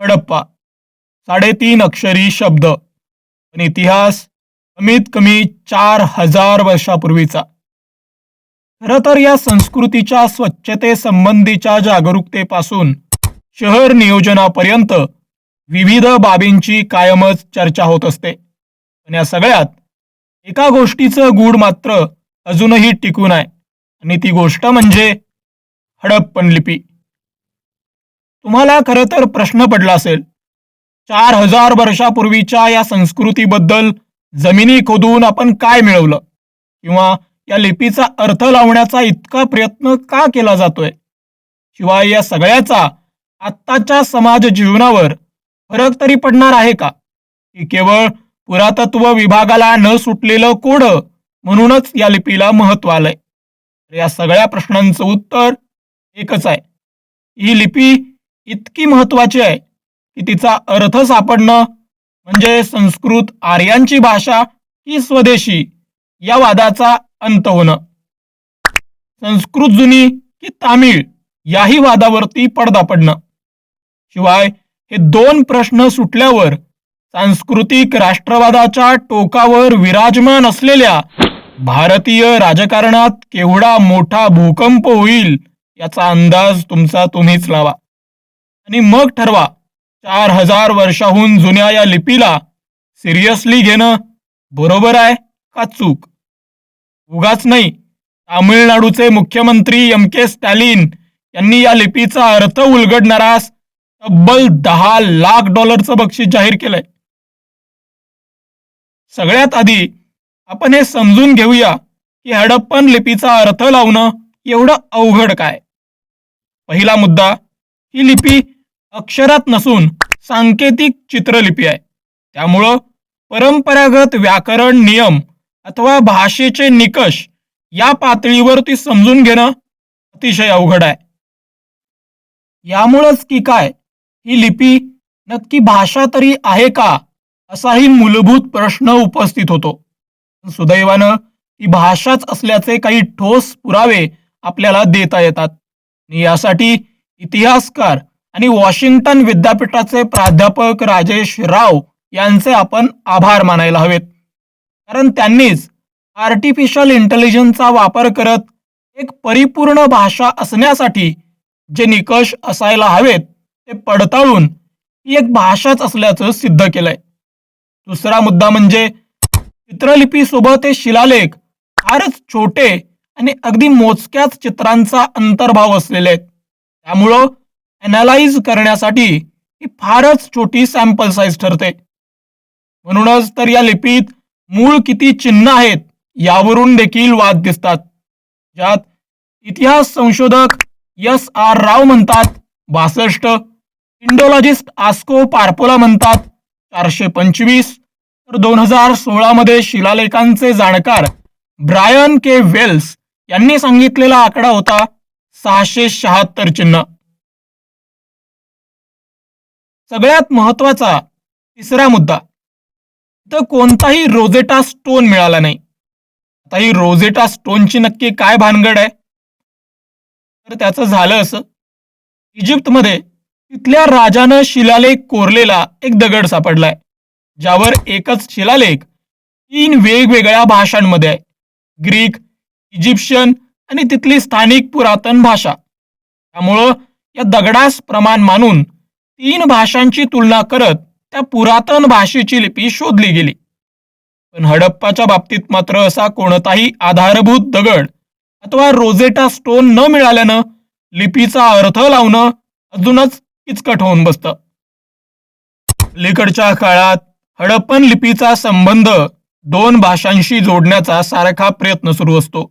हडप्पा. साडेतीन अक्षरी शब्द. पण इतिहास कमीत कमी चार हजार वर्षापूर्वीचा. खरं तर या संस्कृतीच्या स्वच्छतेसंबंधीच्या जागरूकतेपासून शहर नियोजनापर्यंत विविध बाबींची कायमच चर्चा होत असते. पण या सगळ्यात एका गोष्टीचं गूढ मात्र अजूनही टिकून आहे. आणि ती गोष्ट म्हणजे हडप्पन लिपी. तुम्हाला खरं तर प्रश्न पडला असेल चार हजार वर्षापूर्वीच्या या संस्कृतीबद्दल जमिनी खोदून आपण काय मिळवलं? किंवा या लिपीचा अर्थ लावण्याचा इतका प्रयत्न का केला जातोय? शिवाय या सगळ्याचा आत्ताच्या समाज जीवनावर फरक तरी पडणार आहे का? की केवळ पुरातत्व विभागाला न सुटलेलं कोड म्हणूनच या लिपीला महत्त्व आलंय? तर या सगळ्या प्रश्नांचं उत्तर एकच आहे. ही लिपी इतकी महत्वाची आहे की तिचा अर्थ सापडणं म्हणजे संस्कृत आर्यांची भाषा की स्वदेशी या वादाचा अंत होणं. संस्कृत जुनी की तामिळ याही वादावरती पडदा पडणं. शिवाय हे दोन प्रश्न सुटल्यावर सांस्कृतिक राष्ट्रवादाच्या टोकावर विराजमान असलेल्या भारतीय राजकारणात केवढा मोठा भूकंप होईल याचा अंदाज तुमचा तुम्हीच लावा. आणि मग ठरवा चार हजार वर्षाहून जुन्या या लिपीला सिरियसली घेणं बरोबर आहे का चूक? उगाच नाही. तामिळनाडूचे मुख्यमंत्री एम के स्टॅलिन यांनी या लिपीचा अर्थ उलगडणारास तब्बल दहा लाख डॉलरचं बक्षीस जाहीर केलंय. सगळ्यात आधी आपण हे समजून घेऊया की हडप्पन लिपीचा अर्थ लावणं एवढं अवघड काय? पहिला मुद्दा ही लिपी अक्षरात नसून सांकेतिक चित्रलिपी आहे. त्यामुळं परंपरागत व्याकरण नियम अथवा भाषेचे निकष या पातळीवर ती समजून घेणं अतिशय अवघड आहे. यामुळंच की काय? ही लिपी नक्की भाषा तरी आहे का? असाही मूलभूत प्रश्न उपस्थित होतो. सुदैवानं ती भाषाच असल्याचे काही ठोस पुरावे आपल्याला देता येतात. आणि यासाठी इतिहासकार आणि वॉशिंग्टन विद्यापीठाचे प्राध्यापक राजेश राव यांचे आपण आभार मानायला हवेत. कारण त्यांनीच आर्टिफिशियल इंटेलिजन्सचा वापर करत एक परिपूर्ण भाषा असण्यासाठी जे निकष असायला हवेत ते पडताळून ही एक भाषाच असल्याचं सिद्ध केलंय. दुसरा मुद्दा म्हणजे चित्रलिपीसोबत हे शिलालेख फारच छोटे आणि अगदी मोजक्याच चित्रांचा अंतर्भाव असलेले आहेत. त्यामुळं अनालाइज करण्यासाठी ही फारच छोटी सॅम्पल साईज ठरते. म्हणूनच तर या लिपीत मूळ किती चिन्ह आहेत यावरून देखील वाद दिसतात. ज्यात इतिहास संशोधक यस आर राव म्हणतात बासष्ट इंडोलॉजिस्ट आस्को पार्पोला म्हणतात चारशे पंचवीस तर दोन हजार सोळामध्ये शिलालेखांचे जाणकार ब्रायन के वेल्स यांनी सांगितलेला आकडा होता सहाशे शहात्तर चिन्ह. सगळ्यात महत्त्वाचा तिसरा मुद्दा. तर कोणताही रोजेटा स्टोन मिळाला नाही. आता ही रोजेटा स्टोनची नक्की काय भानगड आहे? तर त्याचं झालं असं. इजिप्तमध्ये तिथल्या राजानं शिलालेख कोरलेला एक दगड सापडलाय. ज्यावर एकच शिलालेख तीन वेगवेगळ्या भाषांमध्ये आहे. ग्रीक इजिप्शियन आणि तिथली स्थानिक पुरातन भाषा. त्यामुळं या दगडास प्रमाण मानून तीन भाषांची तुलना करत त्या पुरातन भाषेची लिपी शोधली गेली. पण हडप्पाच्या बाबतीत मात्र असा कोणताही आधारभूत दगड अथवा रोजेटा स्टोन न मिळाल्यानं लिपीचा अर्थ लावणं अजूनच किचकट होऊन बसतं. अलीकडच्या काळात हडप्पन लिपीचा संबंध दोन भाषांशी जोडण्याचा सारखा प्रयत्न सुरू असतो.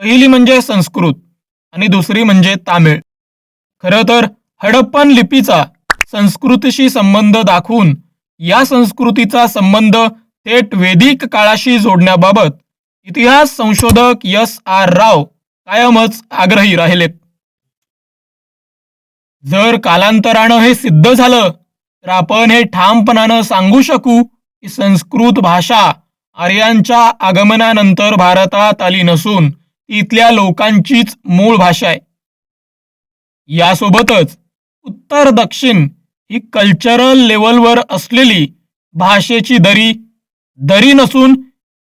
पहिली म्हणजे संस्कृत आणि दुसरी म्हणजे तामिळ. खरं तर हडप्पन लिपीचा संस्कृतीशी संबंध दाखवून या संस्कृतीचा संबंध थेट वेदिक काळाशी जोडण्याबाबत इतिहास संशोधक यस आर राव कायमच आग्रही राहिलेत. जर कालांतरानं हे सिद्ध झालं तर आपण हे ठामपणानं सांगू शकू की संस्कृत भाषा आर्यांच्या आगमनानंतर भारतात आली नसून इथल्या लोकांचीच मूळ भाषा आहे. यासोबतच उत्तर दक्षिण ही कल्चरल लेवलवर असलेली भाषेची दरी दरी नसून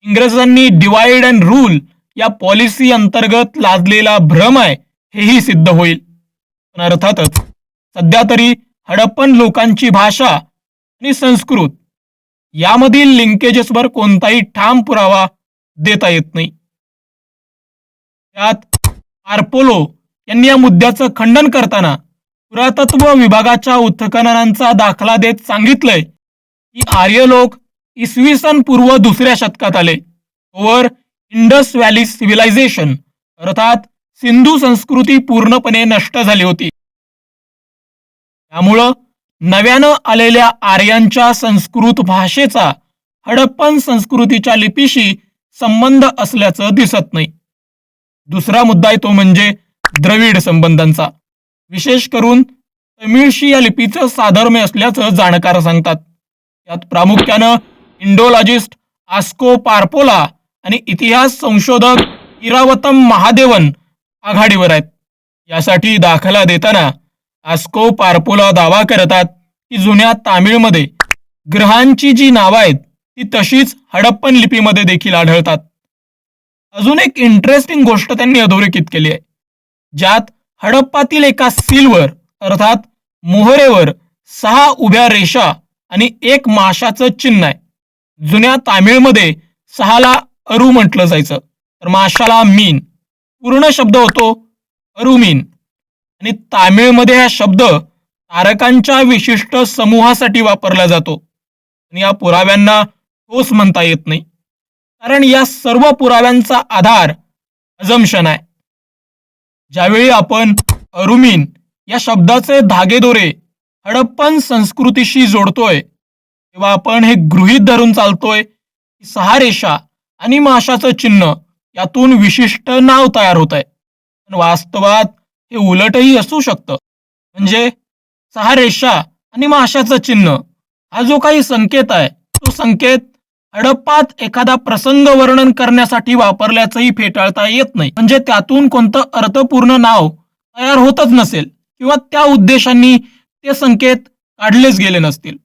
इंग्रजांनी डिवाइड अँड रूल या पॉलिसी अंतर्गत लादलेला भ्रम आहे हेही सिद्ध होईल. पण अर्थातच सध्या तरी हडप्पन लोकांची भाषा आणि संस्कृत यामधील लिंकेजेसवर कोणताही ठाम पुरावा देता येत नाही. त्यात आर्पोलो यांनी या मुद्द्याचं खंडन करताना पुरातत्व विभागाच्या उत्खननांचा दाखला देत सांगितलंय की आर्य लोक इसवी सन पूर्व दुसऱ्या शतकात आले. ओवर इंडस व्हॅली सिव्हिलायझेशन अर्थात सिंधू संस्कृती पूर्णपणे नष्ट झाली होती. त्यामुळं नव्यानं आलेल्या आर्यांच्या संस्कृत भाषेचा हडप्पन संस्कृतीच्या लिपीशी संबंध असल्याचं दिसत नाही. दुसरा मुद्दा आहे तो म्हणजे द्रविड संबंधांचा. विशेष करून तमिळशी या लिपीचं साधर्म्य असल्याचं जाणकार सांगतात. यात प्रामुख्यानं इंडोलॉजिस्ट आस्को पार्पोला आणि इतिहास संशोधक इरावतम महादेवन आघाडीवर आहेत. यासाठी दाखला देताना आस्को पार्पोला दावा करतात की जुन्या तामिळमध्ये ग्रहांची जी नावं आहेत ती तशीच हडप्पन लिपीमध्ये देखील आढळतात. अजून एक इंटरेस्टिंग गोष्ट त्यांनी अधोरेखित केली आहे. ज्यात हडप्पातील एका सीलवर अर्थात मोहरेवर सहा उभ्या रेषा आणि एक माशाचं चिन्ह आहे. जुन्या तामिळमध्ये सहाला अरू म्हटलं जायचं. तर माशाला मीन. पूर्ण शब्द होतो अरुमीन. आणि तामिळमध्ये हा शब्द तारकांच्या विशिष्ट समूहासाठी वापरला जातो. आणि या पुराव्यांना ठोस म्हणता येत नाही. कारण या सर्व पुराव्यांचा आधार अजम्शन आहे. ज्यावेळी आपण अरुमीन या शब्दाचे धागेदोरे हडप्पन संस्कृतीशी जोडतोय तेव्हा आपण हे गृहीत धरून चालतोय की सहा रेषा आणि माशाचं चिन्ह यातून विशिष्ट नाव तयार होत आहे पण वास्तवात हे उलटही असू शकतं. म्हणजे सहा रेषा आणि माशाचं चिन्ह हा जो काही संकेत आहे तो संकेत हडप्पात एखादा प्रसंग वर्णन करण्यासाठी वापरल्याचंही फेटाळता येत नाही. म्हणजे त्यातून कोणतं अर्थपूर्ण नाव तयार होतच नसेल किंवा त्या उद्देशांनी ते संकेत काढलेच गेले नसतील.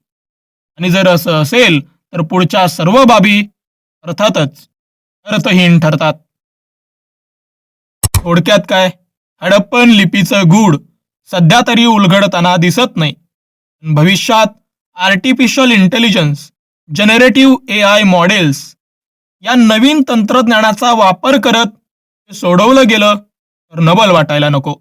आणि जर असं असेल तर पुढच्या सर्व बाबी अर्थातच अर्थहीन ठरतात. थोडक्यात काय? हडप्पन लिपीचं गूढ सध्या तरी उलगडताना दिसत नाही. भविष्यात artificial intelligence generative A I models या नवीन तंत्रज्ञानाचा वापर करत ते सोडवलं गेलं तर नबल वाटायला नको.